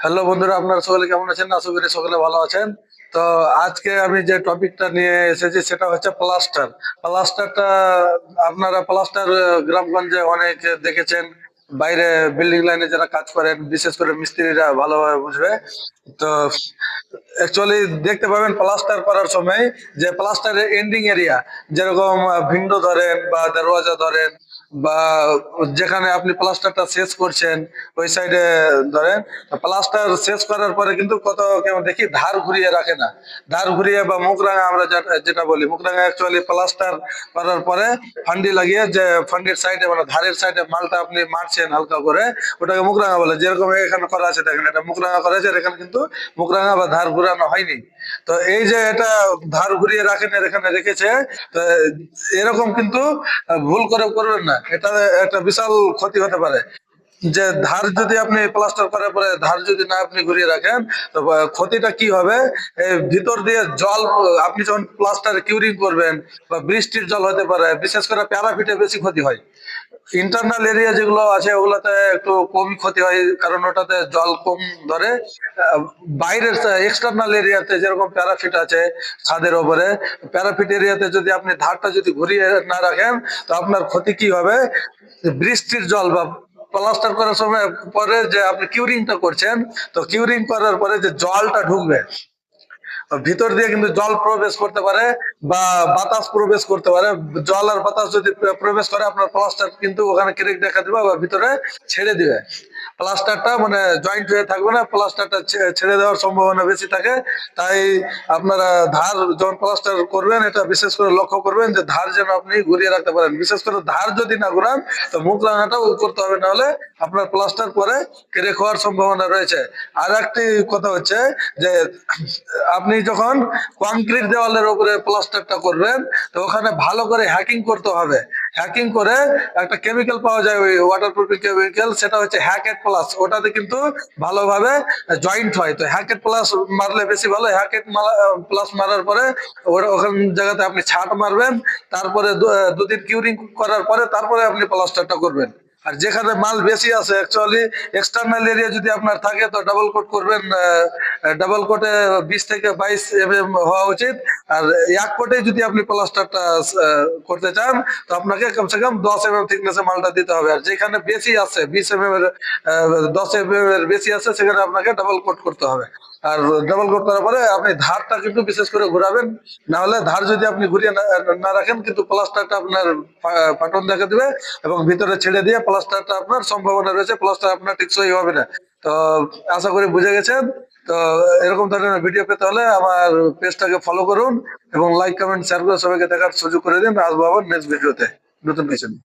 Hello বন্ধুরা, আপনার সকলে কেমন আছেন? আশা করি সকলে ভালো আছেন। তো আজকে আমি যে টপিকটা নিয়ে এসেছি, সেটা হচ্ছে প্লাস্টার। প্লাস্টারটা আপনারা প্লাস্টার গ্রামগঞ্জে অনেক দেখেছেন। বাইরে বিল্ডিং লাইনে যারা কাজ করেন, বিশেষ করে মিস্ত্রিরা ভালোভাবে বুঝবে। তো অ্যাকচুয়ালি দেখতে পাবেন প্লাস্টার করার সময় যে প্লাস্টারের এন্ডিং এরিয়া যেরকম ভিন্ডো ধরেন বা দরওয়াজা ধরেন বা যেখানে আপনি প্লাস্টারটা শেষ করছেন, ওই সাইডে ধরেন প্লাস্টার শেষ করার পরে কিন্তু কত, কেমন দেখি, ধার ঘুরিয়ে রাখে না। ধার ঘুরিয়ে বা মুখ রাঙা আমরা যেটা- বলি, মুখ রাঙা অ্যাকচুয়ালি প্লাস্টার করার পরে ফান্ডি লাগিয়ে যে ফান্ডির সাইডে মানে ধারের সাইডে মালটা আপনি মারছেন হালকা করে, ওটাকে মুখ রাঙা বলে। যেরকম এখানে করা আছে দেখেন, এটা মুখ রাঙা করা আছে এখানে কিন্তু মুখ রাঙা বা ধার ঘুরানো হয়নি। তো এই যে এটা ধার ঘুরিয়ে রাখেন, এখানে রেখেছে, তো এরকম কিন্তু ভুল করে করবেন না। এটা একটা বিশাল ক্ষতি হতে পারে। যে ধার যদি আপনি প্লাস্টার করার পরে ধার যদি না আপনি ঘুরিয়ে রাখেন, তো ক্ষতিটা কি হবে? ভিতর দিয়ে জল, আপনি যখন প্লাস্টার কিউরিং করবেন বা বৃষ্টির জল হতে পারে, বিশেষ করে প্যারাফিটে বেশি ক্ষতি হয়। ইন্টারনাল এরিয়া যেগুলো আছে, ওগুলোতে একটু কমই ক্ষতি হয়, কারণ ওটাতে জল কম ধরে। বাইরের এক্সটার্নাল এরিয়াতে যেরকম প্যারাফিট আছে ছাদের ওপরে প্যারাফিট এরিয়াতে যদি আপনি ধারটা যদি ঘুরিয়ে না রাখেন, তো আপনার ক্ষতি কি হবে? বৃষ্টির জল বা প্লাস্টার করার সময় পরে যে আপনি কিউরিংটা করছেন, তো কিউরিং করার পরে যে জলটা ঢুকবে ভিতর দিয়ে কিন্তু জল প্রবেশ করতে পারে বা বাতাস প্রবেশ করতে পারে। জল আর বাতাস যদি প্রবেশ করে, আপনার প্লাস্টার কিন্তু ওখানে ক্রেক দেখা দিবে বা ভিতরে ছেড়ে দিবে। প্লাস্টারটা মানে জয়েন্ট হয়ে থাকবে না, প্লাস্টারটা ছেড়ে দেওয়ার সম্ভাবনা বেশি থাকে। তাই আপনারা ধার যখন প্লাস্টার করবেন, এটা বিশেষ করে লক্ষ্য করবেন যে ধার যেন আপনি ঘুরিয়ে রাখতে পারেন। বিশেষ করে ধার যদি না ঘুরান, তো মুখ লাগাটাও করতে হবে না হলে আপনার প্লাস্টার পরে কেড়ে খাওয়ার সম্ভাবনা রয়েছে। আর একটি কথা হচ্ছে যে আপনি যখন কংক্রিট দেওয়ালের উপরে প্লাস্টারটা করবেন, তো ওখানে ভালো করে হ্যাকিং করতে হবে। হ্যাকিং করে একটা কেমিক্যাল পাওয়া যায় ওই ওয়াটার প্রুফিং কেমিক্যাল সেটা হচ্ছে হ্যাকেট প্লাস ওটাতে কিন্তু ভালোভাবে জয়েন্ট হয়। তো হ্যাকেট প্লাস মারলে বেশি ভালো হ্যাকেট প্লাস মারার পরে ওখান জায়গাতে আপনি ছাট মারবেন, তারপরে দুদিন কিউরিং করার পরে তারপরে আপনি প্লাস্টারটা করবেন। আর যেখানে মাল বেশি আছে অ্যাকচুয়ালি এক্সটার্নাল এরিয়া যদি আপনার থাকে, তো ডাবল কোট করবেন ডাবল কোটে বিশ থেকে বাইশ এম হওয়া উচিত। আর এক কোটে যদি আপনি প্লাস্টারটা করতে চান, তো আপনাকে কমসে কম দশ এম এম থিকনেসে মালটা দিতে হবে। আর যেখানে বেশি আছে, বিশ এম এম এর দশ এম এম এর বেশি আছে, সেখানে আপনাকে ডাবল কোট করতে হবে। আর ডবল করার পরে আপনি ধারটা কিন্তু বিশেষ করে ঘুরাবেন। না হলে ধার যদি আপনি ঘুরিয়ে না- রাখেন, কিন্তু প্লাস্টারটা আপনার ফাটন দেখা দিবে এবং ভিতরে ছেড়ে দিয়ে প্লাস্টারটা আপনার সম্ভাবনা রয়েছে, প্লাস্টার আপনার টিকসই হবে না। তো আশা করি বুঝে গেছেন। তো এরকম ধরনের ভিডিও পেতে হলে আমার পেজটাকে ফলো করুন এবং লাইক কমেন্ট শেয়ার করে সবাইকে দেখার সুযোগ করে দিন। আসব আবার নেক্সট ভিডিওতে নতুন কিছু।